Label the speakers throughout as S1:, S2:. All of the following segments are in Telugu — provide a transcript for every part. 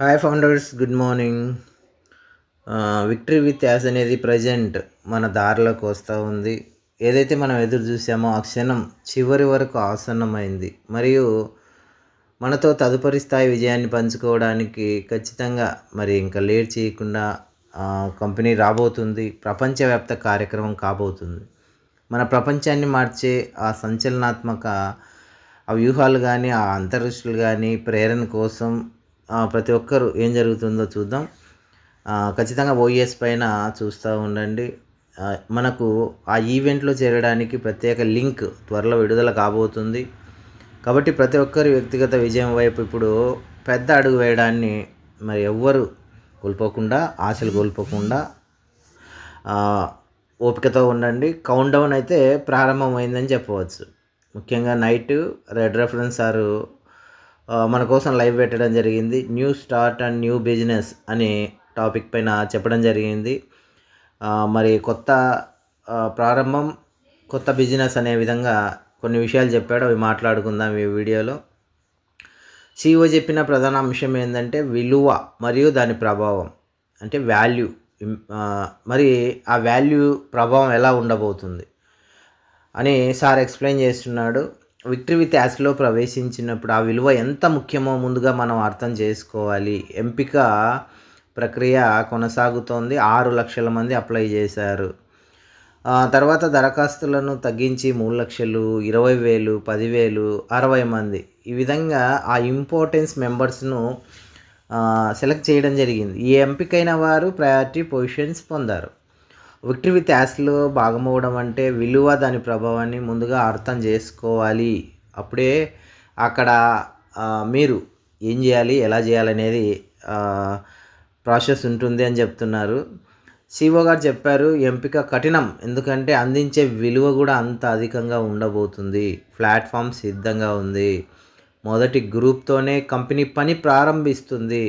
S1: Hi founders good morning victory with us అనేది ప్రజెంట్ మన దారిలోకి వస్తూ ఉంది. ఏదైతే మనం ఎదురు చూసామో ఆ క్షణం చివరి వరకు ఆసన్నమైంది. మరియు మనతో తదుపరి స్థాయి విజయాన్ని పంచుకోవడానికి ఖచ్చితంగా మరి ఇంకా లేట్ చేయకుండా కంపెనీ రాబోతుంది. ప్రపంచవ్యాప్త కార్యక్రమం కాబోతుంది. మన ప్రపంచాన్ని మార్చే ఆ సంచలనాత్మక ఆ వ్యూహాలు కానీ ఆ అంతరిక్షలు కానీ ప్రేరణ కోసం ప్రతి ఒక్కరు ఏం జరుగుతుందో చూద్దాం. ఖచ్చితంగా ఓఎస్ పైన చూస్తూ ఉండండి. మనకు ఆ ఈవెంట్లో చేరడానికి ప్రత్యేక లింక్ త్వరలో విడుదల కాబోతుంది. కాబట్టి ప్రతి ఒక్కరి వ్యక్తిగత విజయం వైపు ఇప్పుడు పెద్ద అడుగు వేయడాన్ని మరి ఎవ్వరు కోల్పోకుండా ఆశలు కోల్పోకుండా ఓపికతో ఉండండి. కౌంట్ డౌన్ అయితే ప్రారంభమైందని చెప్పవచ్చు. ముఖ్యంగా నైట్ రెడ్ రెఫరెన్స్ సారు మన కోసం లైవ్ పెట్టడం జరిగింది. New start and new business అనే టాపిక్ పైన చెప్పడం జరిగింది. మరి కొత్త ప్రారంభం కొత్త బిజినెస్ అనే విధంగా కొన్ని విషయాలు చెప్పాడు. అవి మాట్లాడుకుందాం ఈ వీడియోలో. సిఇఓ చెప్పిన ప్రధాన అంశం ఏంటంటే విలువ మరియు దాని ప్రభావం. అంటే వాల్యూ మరి ఆ వాల్యూ ప్రభావం ఎలా ఉండబోతుంది? అని సార్ ఎక్స్ప్లెయిన్ చేస్తున్నాడు. విక్టరీ విత్ యాస్లో ప్రవేశించినప్పుడు ఆ విలువ ఎంత ముఖ్యమో ముందుగా మనం అర్థం చేసుకోవాలి. ఎంపిక ప్రక్రియ కొనసాగుతోంది. ఆరు లక్షల మంది అప్లై చేశారు. తర్వాత దరఖాస్తులను తగ్గించి మూడు లక్షలు ఇరవై వేలు పదివేలు అరవై మంది. ఈ విధంగా ఆ ఇంపార్టెన్స్ మెంబర్స్ను సెలెక్ట్ చేయడం జరిగింది. ఈ ఎంపికైన వారు ప్రయారిటీ పొజిషన్స్ పొందారు. విక్టరీ విత్ యాస్లో భాగమవడం అంటే విలువ దాని ప్రభావాన్ని ముందుగా అర్థం చేసుకోవాలి. అప్పుడే అక్కడ మీరు ఏం చేయాలి ఎలా చేయాలనేది ప్రాసెస్ ఉంటుంది అని చెప్తున్నారు. సిఓ గారు చెప్పారు ఎంపిక కఠినం ఎందుకంటే అందించే విలువ కూడా అంత అధికంగా ఉండబోతుంది. ప్లాట్ఫామ్ సిద్ధంగా ఉంది. మొదటి గ్రూప్తోనే కంపెనీ పని ప్రారంభిస్తుంది.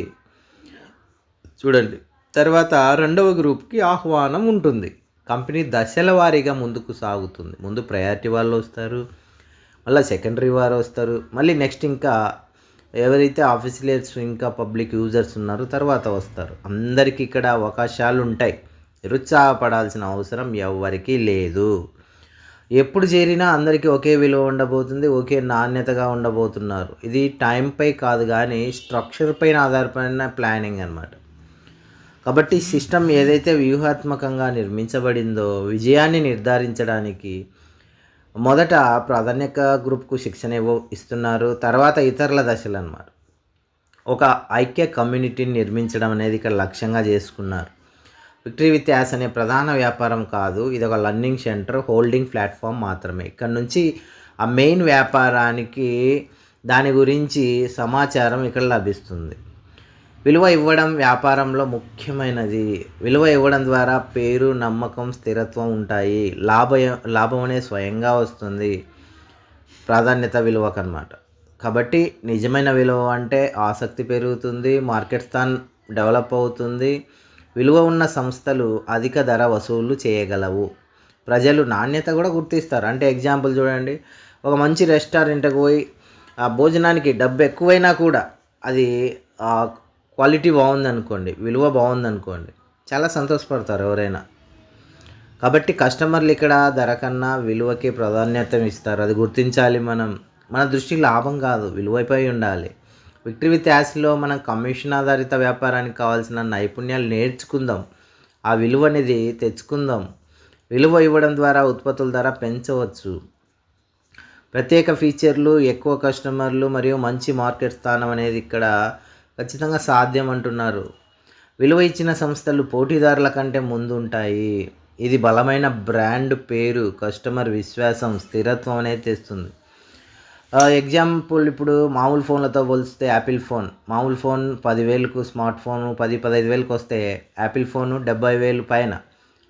S1: చూడండి. తర్వాత రెండవ గ్రూప్కి ఆహ్వానం ఉంటుంది. కంపెనీ దశల వారీగా ముందుకు సాగుతుంది. ముందు ప్రయారిటీ వాళ్ళు వస్తారు మళ్ళీ సెకండరీ వారు వస్తారు మళ్ళీ నెక్స్ట్ ఇంకా ఎవరైతే ఆఫీసియర్స్ ఇంకా పబ్లిక్ యూజర్స్ ఉన్నారో తర్వాత వస్తారు. అందరికీ ఇక్కడ అవకాశాలు ఉంటాయి. నిరుత్సాహపడాల్సిన అవసరం ఎవరికీ లేదు. ఎప్పుడు చేరినా అందరికీ ఒకే విలువ ఉండబోతుంది ఒకే నాణ్యతగా ఉండబోతున్నారు. ఇది టైంపై కాదు కానీ స్ట్రక్చర్ పైన ఆధారపడిన ప్లానింగ్ అన్నమాట. కాబట్టి సిస్టమ్ ఏదైతే వ్యూహాత్మకంగా నిర్మించబడిందో విజయాన్ని నిర్ధారించడానికి మొదట ప్రాధాన్యత గ్రూప్కు శిక్షణ ఇవ్వ ఇస్తున్నారు. తర్వాత ఇతరుల దశలు అన్నమాట. ఒక ఐక్య కమ్యూనిటీని నిర్మించడం అనేది ఇక్కడ లక్ష్యంగా చేసుకున్నారు. విక్టరీ విత్ యాస్ అనే ప్రధాన వ్యాపారం కాదు. ఇది ఒక లర్నింగ్ సెంటర్ హోల్డింగ్ ప్లాట్ఫామ్ మాత్రమే. ఇక్కడ నుంచి ఆ మెయిన్ వ్యాపారానికి దాని గురించి సమాచారం ఇక్కడ లభిస్తుంది. విలువ ఇవ్వడం వ్యాపారంలో ముఖ్యమైనది. విలువ ఇవ్వడం ద్వారా పేరు నమ్మకం స్థిరత్వం ఉంటాయి. లాభ లాభం అనేది స్వయంగా వస్తుంది. ప్రాధాన్యత విలువకు అనమాట కాబట్టి నిజమైన విలువ అంటే ఆసక్తి పెరుగుతుంది మార్కెట్ స్థాన్ డెవలప్ అవుతుంది. విలువ ఉన్న సంస్థలు అధిక ధర వసూలు చేయగలవు. ప్రజలు నాణ్యత కూడా గుర్తిస్తారు. అంటే ఎగ్జాంపుల్ చూడండి. ఒక మంచి రెస్టారెంట్కి పోయి ఆ భోజనానికి డబ్బు ఎక్కువైనా కూడా అది క్వాలిటీ బాగుందనుకోండి విలువ బాగుందనుకోండి చాలా సంతోషపడతారు ఎవరైనా. కాబట్టి కస్టమర్లు ఇక్కడ ధర కన్నా విలువకి ప్రాధాన్యత ఇస్తారు. అది గుర్తించాలి మనం. మన దృష్టి లాభం కాదు విలువైపోయి ఉండాలి. విక్టరీ విత్ యాస్లో మనం కమిషన్ ఆధారిత వ్యాపారానికి కావాల్సిన నైపుణ్యాలు నేర్చుకుందాం. ఆ విలువ అనేది తెచ్చుకుందాం. విలువ ఇవ్వడం ద్వారా ఉత్పత్తుల ధర పెంచవచ్చు. ప్రత్యేక ఫీచర్లు ఎక్కువ కస్టమర్లు మరియు మంచి మార్కెట్ స్థానం అనేది ఇక్కడ ఖచ్చితంగా సాధ్యం అంటున్నారు విలువ ఇచ్చిన సంస్థలు పోటీదారుల కంటే ముందు ఉంటాయి ఇది బలమైన బ్రాండ్ పేరు కస్టమర్ విశ్వాసం స్థిరత్వం అనేది తెస్తుంది. ఎగ్జాంపుల్ ఇప్పుడు మామూలు ఫోన్లతో పోలిస్తే యాపిల్ ఫోన్. మామూలు ఫోన్ పదివేలకు స్మార్ట్ ఫోన్ పది పదహైదు వేలకు వస్తే యాపిల్ ఫోను డెబ్బై వేలు పైన.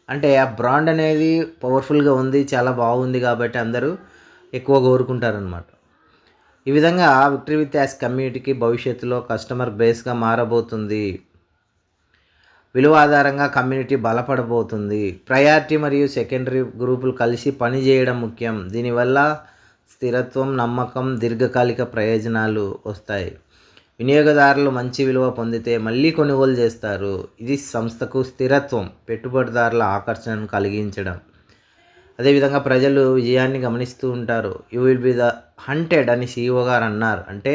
S1: అంటే ఆ బ్రాండ్ అనేది పవర్ఫుల్గా ఉంది చాలా బాగుంది కాబట్టి అందరూ ఎక్కువ కోరుకుంటారనమాట ఈ విధంగా విక్టరీ విత్ యాస్ కమ్యూనిటీకి భవిష్యత్తులో కస్టమర్ బేస్గా మారబోతుంది. విలువ ఆధారంగా కమ్యూనిటీ బలపడబోతుంది. ప్రయారిటీ మరియు సెకండరీ గ్రూపులు కలిసి పనిచేయడం ముఖ్యం. దీనివల్ల స్థిరత్వం నమ్మకం దీర్ఘకాలిక ప్రయోజనాలు వస్తాయి. వినియోగదారులు మంచి విలువ పొందితే మళ్ళీ కొనుగోలు చేస్తారు. ఇది సంస్థకు స్థిరత్వం పెట్టుబడిదారుల ఆకర్షణను కలిగించడం. అదేవిధంగా ప్రజలు విజయాన్ని గమనిస్తూ ఉంటారు. You will be the hunted అని సీఈఓ గారు అన్నారు. అంటే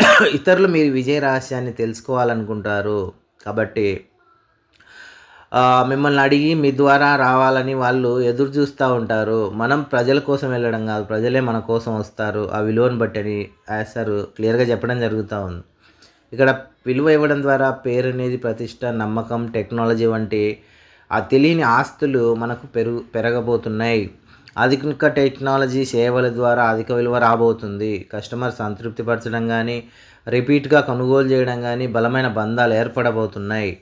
S1: ఇతరులు మీరు విజయ రహస్యాన్ని తెలుసుకోవాలనుకుంటారు. కాబట్టి మిమ్మల్ని అడిగి మీ ద్వారా రావాలని వాళ్ళు ఎదురు చూస్తూ ఉంటారు. మనం ప్రజల కోసం వెళ్ళడం కాదు. ప్రజలే మన కోసం వస్తారు. ఆ విలువను బట్టి అని సార్ క్లియర్గా చెప్పడం జరుగుతూ ఉంది. ఇక్కడ విలువ ఇవ్వడం ద్వారా పేరు అనేది ప్రతిష్ట నమ్మకం టెక్నాలజీ వంటి ఆ తెలియని ఆస్తులు మనకు పెరుగు పెరగబోతున్నాయి. అధిక టెక్నాలజీ సేవల ద్వారా అధిక విలువ రాబోతుంది. కస్టమర్ సంతృప్తిపరచడం కానీ రిపీట్గా కొనుగోలు చేయడం కానీ బలమైన బంధాలు ఏర్పడబోతున్నాయి.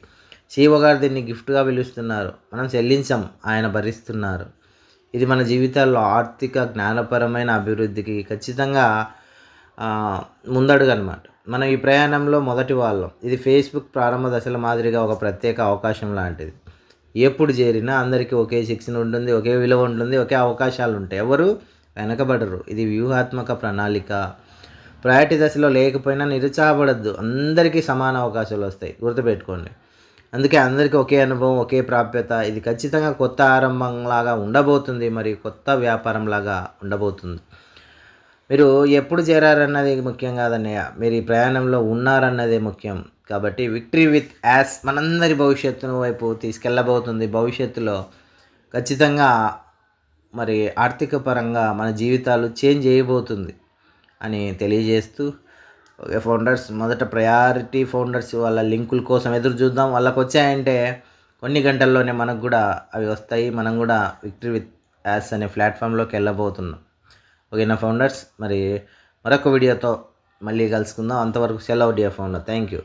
S1: శివగారు దీన్ని గిఫ్ట్గా పిలుస్తున్నారు. మనం చెల్లించాం ఆయన భరిస్తున్నారు. ఇది మన జీవితాల్లో ఆర్థిక జ్ఞానపరమైన అభివృద్ధికి ఖచ్చితంగా ఆ, ముందడుగు అనమాట మనం ఈ ప్రయాణంలో మొదటి వాళ్ళం. ఇది ఫేస్బుక్ ప్రారంభ దశల మాదిరిగా ఒక ప్రత్యేక అవకాశం లాంటిది. ఎప్పుడు చేరినా అందరికీ ఒకే శిక్షణ ఉంటుంది ఒకే విలువ ఉంటుంది ఒకే అవకాశాలు ఉంటాయి. ఎవరు వెనకబడరు. ఇది వ్యూహాత్మక ప్రణాళిక. ప్రయారిటీ దశలో లేకపోయినా నిరుత్సాహపడద్దు. అందరికీ సమాన అవకాశాలు వస్తాయి. గుర్తుపెట్టుకోండి. అందుకే అందరికీ ఒకే అనుభవం ఒకే ప్రాప్యత. ఇది ఖచ్చితంగా కొత్త ఆరంభంలాగా ఉండబోతుంది. మరి కొత్త వ్యాపారంలాగా ఉండబోతుంది. మీరు ఎప్పుడు చేరారన్నది ముఖ్యం కాదన్నయ్య. మీరు ఈ ప్రయాణంలో ఉన్నారన్నదే ముఖ్యం. కాబట్టి విక్టరీ విత్ యాస్ మనందరి భవిష్యత్తును వైపు తీసుకెళ్ళబోతుంది. భవిష్యత్తులో ఖచ్చితంగా మరి ఆర్థిక పరంగా మన జీవితాలు చేంజ్ చేయబోతుంది అని తెలియజేస్తూ ఓకే ఫౌండర్స్ మొదట ప్రయారిటీ ఫౌండర్స్ వాళ్ళ లింకుల కోసం ఎదురు చూద్దాం. వాళ్ళకి వచ్చాయంటే కొన్ని గంటల్లోనే మనకు కూడా అవి వస్తాయి. మనం కూడా విక్టరీ విత్ యాస్ అనే ప్లాట్ఫామ్లోకి వెళ్ళబోతున్నాం. ఓకేనా ఫౌండర్స్ మరి మరొక వీడియోతో మళ్ళీ కలుసుకుందాం. అంతవరకు సెలవు డియర్ ఫౌండర్. Thank you